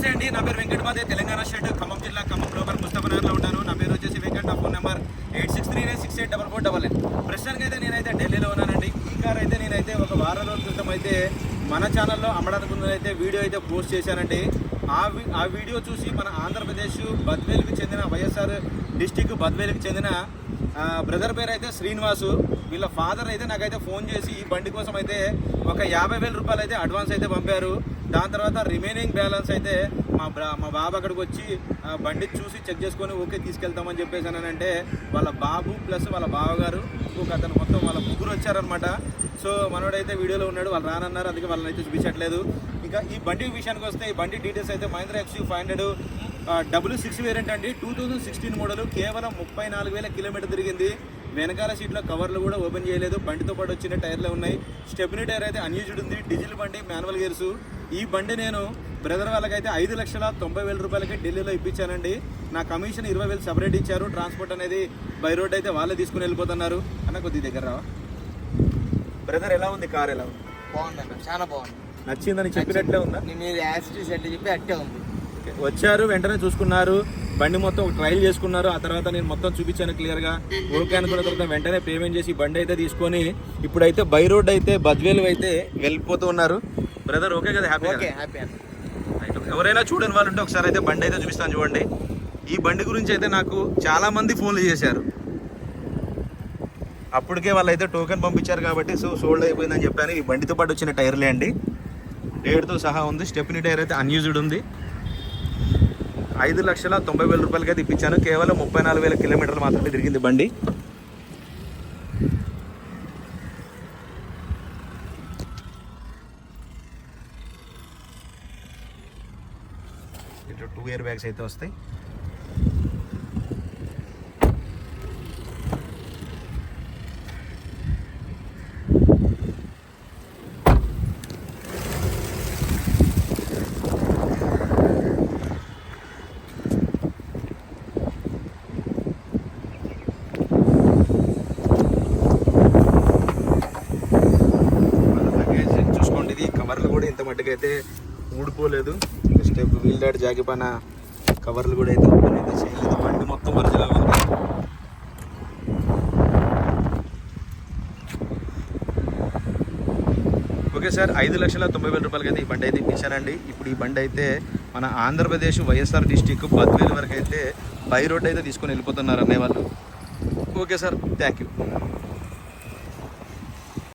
నమస్తే అండి. నా పేరు వెంకటమాదే తెలంగాణ స్టేట్ ఖమ్మం జిల్లా ఖమ్మం లోకల్ ముస్తఫనగర్లో ఉంటాను నా పేరు వచ్చేసి వెంకట. నా phone number eight six three nine six eight double four double nine ప్రస్తుతానికి అయితే నేనైతే ఢిల్లీలో ఉన్నానండి. ఈ కార్ అయితే నేనైతే ఒక వారం రోజుల క్రితం అయితే మన ఛానల్లో అమ్మడానికి ముందు అయితే వీడియో అయితే పోస్ట్ చేశానండి. ఆ వి- ఆ వీడియో చూసి మన ఆంధ్రప్రదేశ్ బద్వేలుకు చెందిన వైఎస్ఆర్ డిస్టిక్ బద్వేలుకు చెందిన బ్రదర్ పేరు అయితే శ్రీనివాసు. వీళ్ళ ఫాదర్ అయితే నాకైతే ఫోన్ చేసి ఈ బండి కోసం అయితే ఒక యాభై వేల రూపాయలు అయితే అడ్వాన్స్ అయితే పంపారు. దాని తర్వాత రిమైనింగ్ బ్యాలెన్స్ అయితే మా మా బాబు అక్కడికి వచ్చి ఆ, బండి చూసి చెక్ చేసుకొని ఓకే తీసుకెళ్తామని చెప్పేసి అని అంటే వాళ్ళ బాబు ప్లస్ వాళ్ళ బావగారు ఇంకొక అతను మొత్తం వాళ్ళ ముగ్గురు వచ్చారనమాట సో మనోడైతే వీడియోలో ఉన్నాడు వాళ్ళు రానన్నారు అందుకే వాళ్ళని అయితే చూపించట్లేదు. ఇంకా ఈ బండి విషయానికి వస్తే ఈ బండి డీటెయిల్స్ అయితే Mahindra XUV five hundred W six variant అండి. టూ థౌజండ్ సిక్స్టీన్ మోడల్ కేవలం ముప్పై నాలుగు వేల కిలోమీటర్ తిరిగింది. వెనకాల సీట్లో కవర్లు కూడా ఓపెన్ చేయలేదు. బండితో పాటు వచ్చిన టైర్లు ఉన్నాయి. స్టెప్నీ టైర్ అయితే అన్యూజ్డ్ ఉంది. డీజిల్ బండి మాన్యువల్ గేర్స్ ఈ బండి నేను బ్రదర్ వాళ్ళకైతే ఐదు లక్షల తొంభై వేల రూపాయలకి ఢిల్లీలో ఇప్పించానండి. నా కమిషన్ ఇరవై వేలు సపరేట్ ఇచ్చారు. ట్రాన్స్పోర్ట్ అనేది బై రోడ్ అయితే వాళ్ళే తీసుకుని వెళ్ళిపోతున్నారు. అన్న కొద్ది దగ్గర రావా? బ్రదర్ ఎలా ఉంది? కార్ ఎలా ఉంది? చాలా బాగుంది. నచ్చిందని చెప్పినట్లే ఉందా? నేను మీరు యాసిటీస్ ఎట్లా చెప్పి అట్టే ఉంది. వచ్చారు వెంటనే చూసుకున్నారు. బండి మొత్తం ట్రయల్ చేసుకున్నారు. ఆ తర్వాత నేను మొత్తం చూపించాను క్లియర్గా. ఓకే అనుకున్న తర్వాత వెంటనే పేమెంట్ చేసి బండి అయితే తీసుకొని ఇప్పుడైతే బై రోడ్ అయితే బద్వేలు అయితే వెళ్ళిపోతూ ఉన్నారు. బ్రదర్ ఓకే కదా? హ్యాపీ ఓకే హ్యాపీ ఎవరైనా చూడని వాళ్ళు ఉంటే ఒకసారి అయితే బండి అయితే చూపిస్తాను చూడండి. ఈ బండి గురించి అయితే నాకు చాలా మంది ఫోన్లు చేశారు. అప్పటికే వాళ్ళు అయితే టోకెన్ పంపించారు కాబట్టి సో సోల్డ్ అయిపోయిందని చెప్పాను. ఈ బండితో పాటు వచ్చిన టైర్లే అండి. డేట్తో సహా ఉంది. స్టెప్నీ టైర్ అయితే అన్యూజ్డ్ ఉంది. ఐదు లక్షల తొంభై వేల రూపాయలకి అయితే ఇప్పించాను కేవలం ముప్పై నాలుగు వేల కిలోమీటర్లు మాత్రమే తిరిగింది బండి. ఇటు టూ ఇయర్ బ్యాగ్స్ అయితే వస్తాయి. కూడా ఇంత మట్టుకు అయితే ఊడిపోలేదు. స్టెప్ వీల్ డాడ్ జాకి పైన కవర్లు కూడా అయితే ఓపెన్ అయితే చేయలేదు. బండి మొత్తం ఒరిజినల్ ఉంది. ఓకే సార్ ఐదు లక్షల తొంభై వేల రూపాయలకి అయితే ఈ బండి అయితే ఇప్పించానండి ఇప్పుడు ఈ బండి అయితే మన ఆంధ్రప్రదేశ్ వైఎస్ఆర్ డిస్టిక్ బద్వేలు వరకు అయితే బై రోడ్ అయితే తీసుకొని వెళ్ళిపోతున్నారు అనే వాళ్ళు. Okay sir thank you.